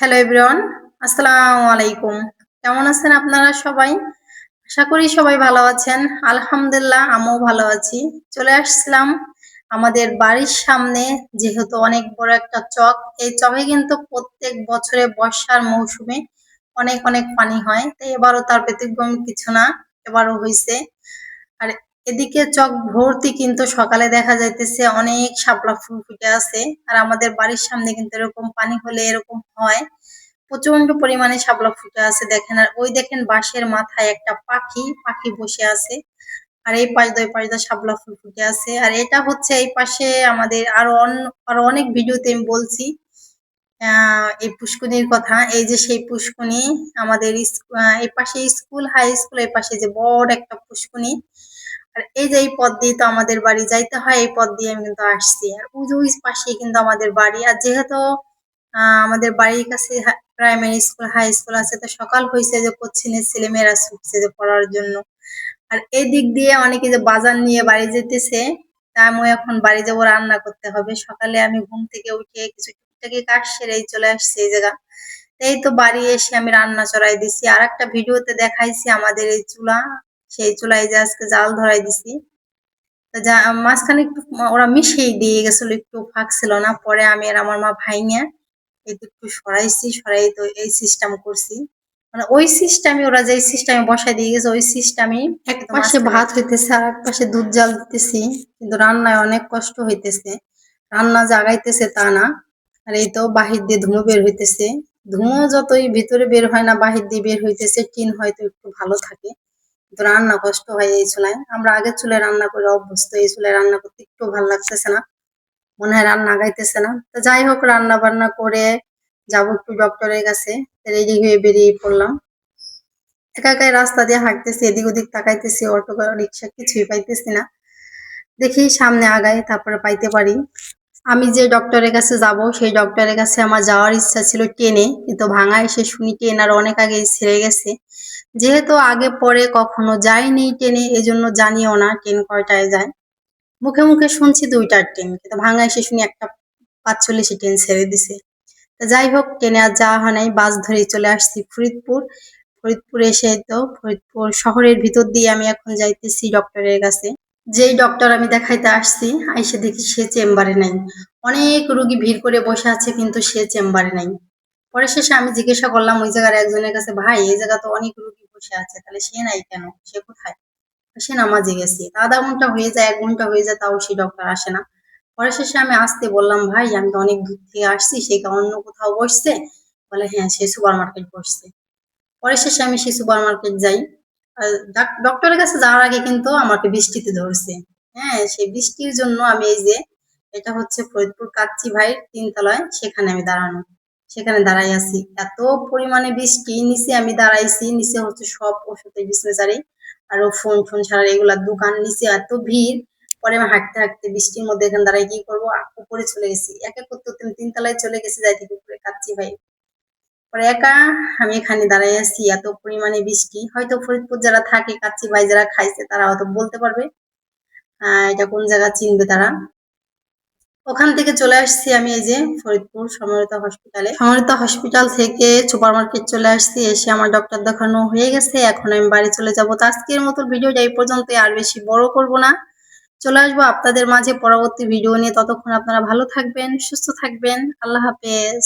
Hello everyone আসসালামু আলাইকুম কেমন আছেন আপনারা সবাই? আশা করি সবাই ভালো আছেন। আলহামদুলিল্লাহ, আমিও ভালো আছি। চলে আসছিলাম আমাদের বাড়ির সামনে, যেহেতু অনেক বড় একটা চক। এই চকে কিন্তু প্রত্যেক বছরে বর্ষার মৌসুমে অনেক অনেক পানি হয়। তো এবারও তার ব্যতিক্রম কিছু না, এবারও হয়েছে আর এদিকে চক ভর্তি কিন্তু সকালে দেখা যাইতেছে অনেক শাপলা ফুল ফুটে আছে। আর আমাদের বাড়ির সামনে কিন্তু এরকম পানি হলে এরকম হয়। প্রচণ্ড পরিমাণে শাপলা ফুটে আছে, দেখেন। আর ওই দেখেন বাঁশের মাথায় একটা পাখি পাখি বসে আছে। আর এই পাশ দুই পাশ দিয়ে শাপলা ফুল ফুটে আছে। আর এটা হচ্ছে এই পাশে আমাদের আরও আরও অনেক ভিডিওতে আমি বলছি এই পুষ্কুনির কথা। এই যে সেই পুষ্কুনি আমাদের এই পাশে স্কুল, হাই স্কুল, এই পাশে যে বড় একটা পুষ্কুনি আর এই যে এই পথ দিয়ে তো আমাদের বাড়ি, যাইতে হয় এই পথ দিয়ে আমি কিন্তু আসছি। আর ওই যে ওই পাশেই কিন্তু আমাদের বাড়ি। আর যেহেতু আমাদের বাড়ির কাছে প্রাইমারি স্কুল হাই স্কুল আছে। তো সকাল হয়েছে যে কোচিনের ছেলেমেয়েরা ছুটছে যে পড়ার জন্য। আর এই দিক দিয়ে অনেকে যে বাজার নিয়ে বাড়ি যেতেছে, তা আমি এখন বাড়ি যাব, রান্না করতে হবে। সকালে আমি ঘুম থেকে উঠে কিছু টুকটাকি কাজ সেরেই চলে আসছে এই জায়গা। এই তো বাড়ি এসে আমি রান্না চড়াই দিছি। আর একটা ভিডিওতে দেখাইছি আমাদের এই চুলা। সেই চুলায় যে আজকে জাল ধরাই দিছি। যা, মাঝখানে একটু, ওরা মিশিয়ে দিয়ে গেছিল, একটু ফাঁক ছিল না। পরে আমি আর আমার মা ভাইঙে একটু সরাইছি সরাই তো এই সিস্টেম করছি। মানে ওই সিস্টেমে ওরা যে সিস্টেমে বসাই দিয়ে গেছে ওই সিস্টেমে এক পাশে ভাত হইতেছে আর এক পাশে দুধ জাল দিতেছি কিন্তু রান্নায় অনেক কষ্ট হইতেছে। রান্না জাগাইতেছে তা না আর এই তো বাহির দিয়ে ধুমো বের হইতেছে। ধুমো যতই ভিতরে বের হয় না বাহির দিয়ে বের হইতেছে টিন হয়তো একটু ভালো থাকে কিন্তু রান্না কষ্ট হয় এই চুলায়। আমরা আগের চুলায় রান্না করে অভ্যস্ত এই চুলায় রান্না করতে একটু ভালো লাগতেছে না। মনে হয় রান্না গাইতেছে না। তো যাই হোক রান্না বান্না করে যাব একটু ডক্টরের কাছে। রেডি হয়ে বেরিয়ে পড়লাম। একা একাই রাস্তা দিয়ে হাঁটতেছি, এদিক ওদিক তাকাইতেছি, অটো রিক্সা কিছুই পাইতেছি না। দেখি সামনে আগাই, তারপরে পাইতে পারি। আমি যে ডক্টরের কাছে যাব, সেই ডক্টরের কাছে আমার যাওয়ার ইচ্ছা ছিল ট্রেনে কিন্তু ভাঙা এসে শুনি ট্রেন আর অনেক আগেই ছেড়ে গেছে। যেহেতু আগে পরে কখনো যাইনি ট্রেনে এজন্য জানিও না ট্রেন কয়টায় যায়। মুখে মুখে শুনছি দুইটার ট্রেন কিন্তু ভাঙা এসে শুনি একটা পাঁচচল্লিশে ট্রেন ছেড়ে দিছে। তো যাই হোক ট্রেনে আর যাওয়া হয় নাই, বাস ধরে চলে আসছি ফরিদপুর। ফরিদপুর এসে তো ফরিদপুর শহরের ভিতর দিয়ে আমি এখন যাইতেছি ডক্টরের কাছে। যেই ডক্টর আমি দেখাইতে আসছি, আইসে দেখি সে চেম্বারে নাই। অনেক রুগী ভিড় করে বসে আছে, কিন্তু সে চেম্বারে নাই। পরে শেষে আমি জিজ্ঞাসা করলাম, ওই জায়গার একজনের কাছে, ভাই, এই জায়গা তো অনেক রুগী বসে আছে, তাহলে সে নাই কেন? সে কোথায়? সে নামাজে গেছে। আধা ঘণ্টা হয়ে যায়, এক ঘণ্টা হয়ে যায়, তাও সেই ডক্টর আসে না। পরে শেষে আমি আসতে বললাম, ভাই, আমি তো অনেক দূর থেকে আসছি, সে অন্য কোথাও বসছে? বলে হ্যাঁ সে সুপার মার্কেট বসছে। পরে শেষে আমি সেই সুপার মার্কেট যাই ডক্টরের কাছে যাওয়ার আগে কিন্তু আমাকে বৃষ্টিতে ধরছে। হ্যাঁ সেই বৃষ্টির জন্য আমি এই যে, এটা হচ্ছে ফরিদপুর কাচ্চি ভাই তিনতলায়, সেখানে আমি দাঁড়ানো। সেখানে দাঁড়াই আছি। এত পরিমাণে বৃষ্টি, নিচে আমি দাঁড়াইছি, নিচে হচ্ছে সব ওষুধের ডিসপেন্সারি আরও ফোন ফোন ছাড়া এগুলা দোকান নিচে এত ভিড়। পরে আমি হাঁটতে হাঁটতে বৃষ্টির মধ্যে এখান দাঁড়ায় কি করব? উপরে চলে গেছি। এক এক করতে করতে তিন তিনতলায় চলে গেছি, যাই থেকে উপরে কাচ্ছি ভাই। পরে একা আমি এখানে দাঁড়াই আছি, এত পরিমাণে বৃষ্টি। হয়তো ফরিদপুর যারা থাকে কাচ্ছি ভাই, যারা খাইছে তারা হয়তো বলতে পারবে। এটা কোন জায়গা চিনবে তারা। ওখান থেকে চলে আসছি আমি এই যে ফরিদপুর সমরিতা হসপিটালে সমরিতা হসপিটাল থেকে সুপার মার্কেট চলে আসছি, এসে আমার ডক্টর দেখানো হয়ে গেছে, এখন আমি বাড়ি চলে যাব। তো আজকের মতো ভিডিওটা এই পর্যন্ত আর বেশি বড় করব না। চলে আসব আপনাদের মাঝে পরবর্তী ভিডিও নিয়ে। ততক্ষণ আপনারা ভালো থাকবেন, সুস্থ থাকবেন। আল্লাহ হাফেজ।